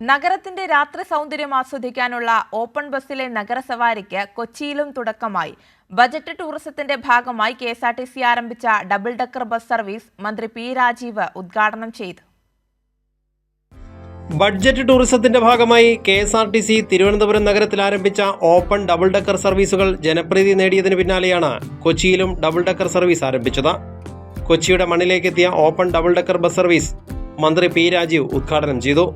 നഗരത്തിന്റെ രാത്രി സൗന്ദര്യം ആസ്വദിക്കാനുള്ള ഓപ്പൺ ബസ്സിലെ നഗരസവാരിക്ക് കൊച്ചിയിലും തുടക്കമായി. ബജറ്റ് ടൂറിസത്തിന്റെ ഭാഗമായി K S R T C ആരംഭിച്ച ഡബിൾ ഡക്കർ ബസ് സർവീസ് മന്ത്രി പി രാജീവ് ഉദ്ഘാടനം ചെയ്തു. ബഡ്ജറ്റ് ടൂറിസത്തിന്റെ ഭാഗമായി K S R T C Thiruvananthapuram നഗരത്തിൽ ആരംഭിച്ച ഓപ്പൺ ഡബിൾ ഡക്കർ സർവീസുകൾ ജനപ്രീതി നേടിയതിന് പിന്നാലെയാണ് കൊച്ചിയിലും ഡബിൾ ഡക്കർ സർവീസ് ആരംഭിച്ചത്. കൊച്ചിയുടെ മണ്ണിലേക്കെത്തിയ open double decker bus service മന്ത്രി പി രാജീവ് ഉദ്ഘാടനം ചെയ്തു.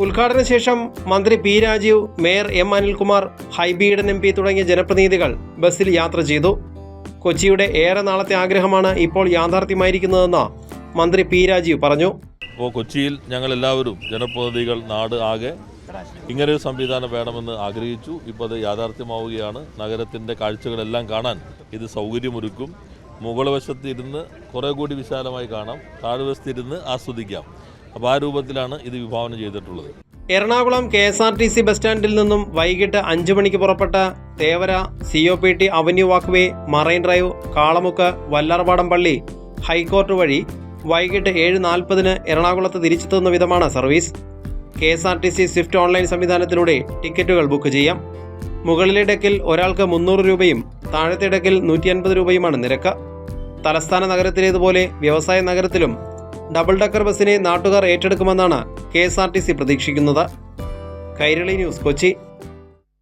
ഉദ്ഘാടന ശേഷം മന്ത്രി P Rajeev mayor M Anilkumar Hibi Eden M P തുടങ്ങിയ ജനപ്രതിനിധികൾ ബസ്സിൽ യാത്ര ചെയ്തു. കൊച്ചിയുടെ ഏറെ നാളത്തെ ആഗ്രഹമാണ് ഇപ്പോൾ യാഥാർത്ഥ്യമായിരിക്കുന്നതെന്ന് മന്ത്രി പി രാജീവ് പറഞ്ഞു. ഇപ്പോൾ കൊച്ചിയിൽ ഞങ്ങൾ എല്ലാവരും ജനപ്രതിനിധികൾ നാട് ആകെ ഇങ്ങനൊരു സംവിധാനം വേണമെന്ന് ആഗ്രഹിച്ചു. ഇപ്പോൾ അത് യാഥാർത്ഥ്യമാവുകയാണ്. നഗരത്തിന്റെ കാഴ്ചകളെല്ലാം കാണാൻ ഇത് സൗകര്യമൊരുക്കും. മുകൾ വശത്തിരുന്ന് കുറേ കൂടി വിശാലമായി കാണാം. താഴ്വശത്തിരുന്ന് ആസ്വദിക്കാം. അപ്പോൾ ആ രൂപത്തിലാണ് ഇത് വിഭാവനം ചെയ്തിട്ടുള്ളത്. Ernakulam K S R T C bus സ്റ്റാൻഡിൽ നിന്നും വൈകിട്ട് അഞ്ച് മണിക്ക് പുറപ്പെട്ട Thevara C O P T avenue walkway marine drive Kalamukku Vallarpadam പള്ളി ഹൈക്കോർട്ട് വഴി വൈകിട്ട് ഏഴ് നാൽപ്പതിന് എറണാകുളത്ത് തിരിച്ചെത്തുന്ന വിധമാണ് service. K S R T C swift online സംവിധാനത്തിലൂടെ ടിക്കറ്റുകൾ ബുക്ക് ചെയ്യാം. മുകളിലെ ഡെക്കിൽ ഒരാൾക്ക് മുന്നൂറ് രൂപയും താഴത്തെ ഡെക്കിൽ നൂറ്റി അൻപത് രൂപയുമാണ് നിരക്ക്. തലസ്ഥാന നഗരത്തിലേതുപോലെ വ്യവസായ നഗരത്തിലും ഡബിൾ ഡക്കർ ബസ്സിനെ നാട്ടുകാർ ഏറ്റെടുക്കുമെന്നാണ് കെ പ്രതീക്ഷിക്കുന്നത്. കൈരളി ന്യൂസ് കൊച്ചി.